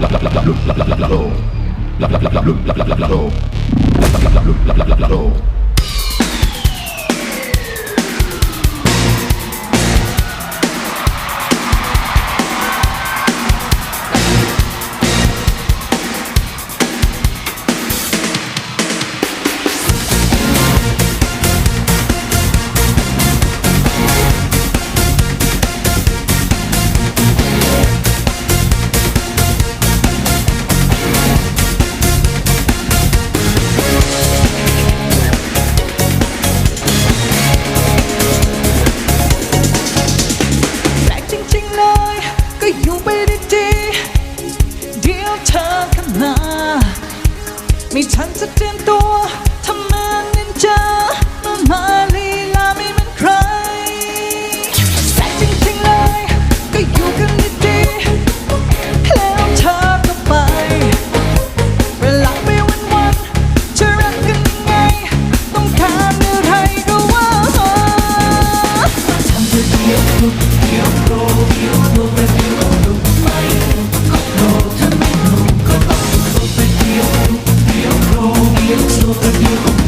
la la la la 你缠着点多。Todo you.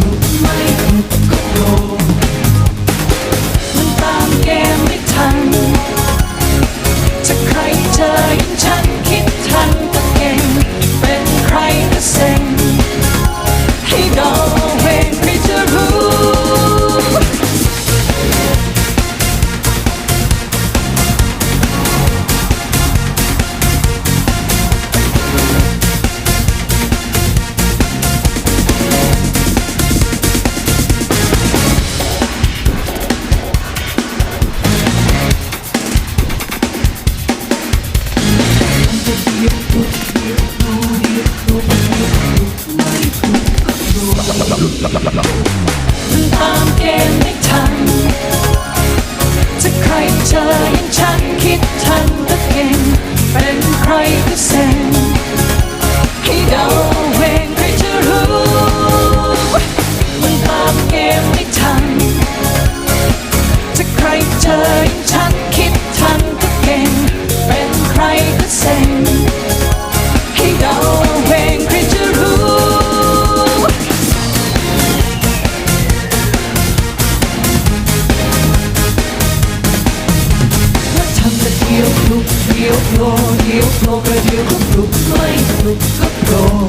điệu thô điệu thô cơ điệu khúc đục mới mình khúc đồ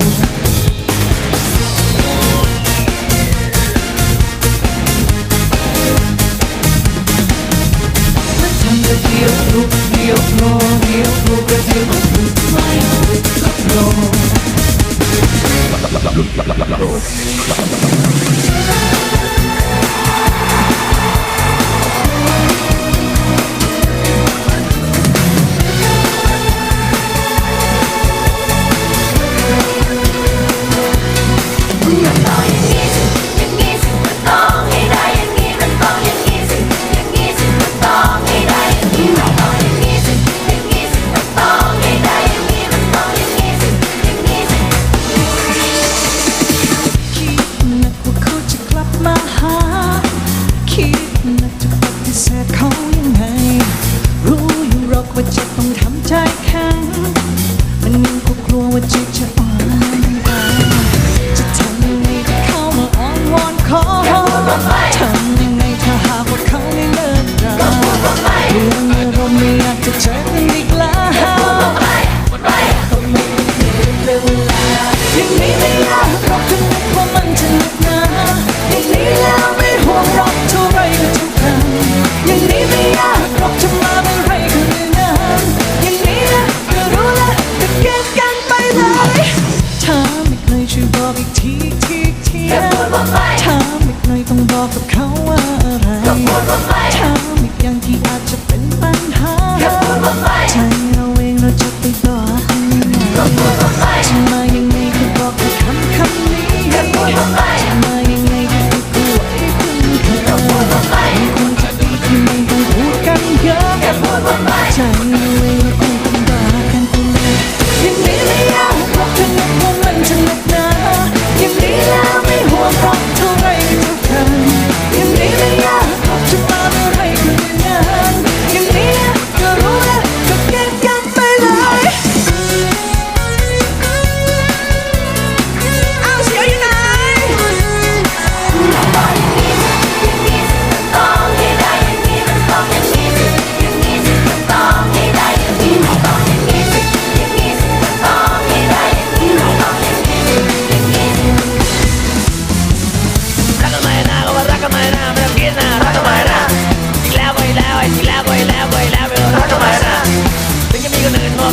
Điệu thô điệu thô điệu thô cơ điệu khúc đục mới mình khúc đồ ใจแข็งมันยังกลักลัวว่าจิตจะอ่อนแปจะทำยังไงถ้เข้ามาอ้อนวอนขอทำยังไงถ้าหากว่าเขายังเดินได้เรื่องอาราไม่อยากจะเจอ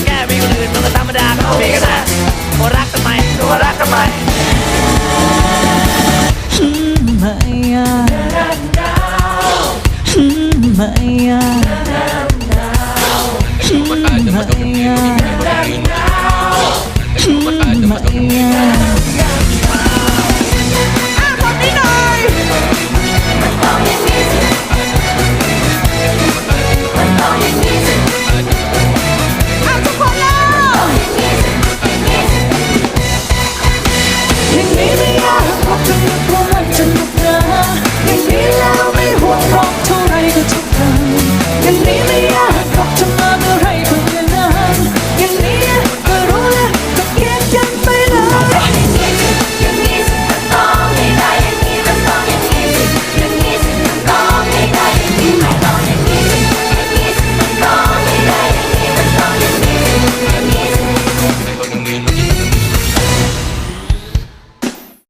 แก้มีคนอื่นมันก็ธรรมดาก็ต้มีกันนะตัรักทำไมตัวรักทำไมไม่อ่ไม่อะไม่อะ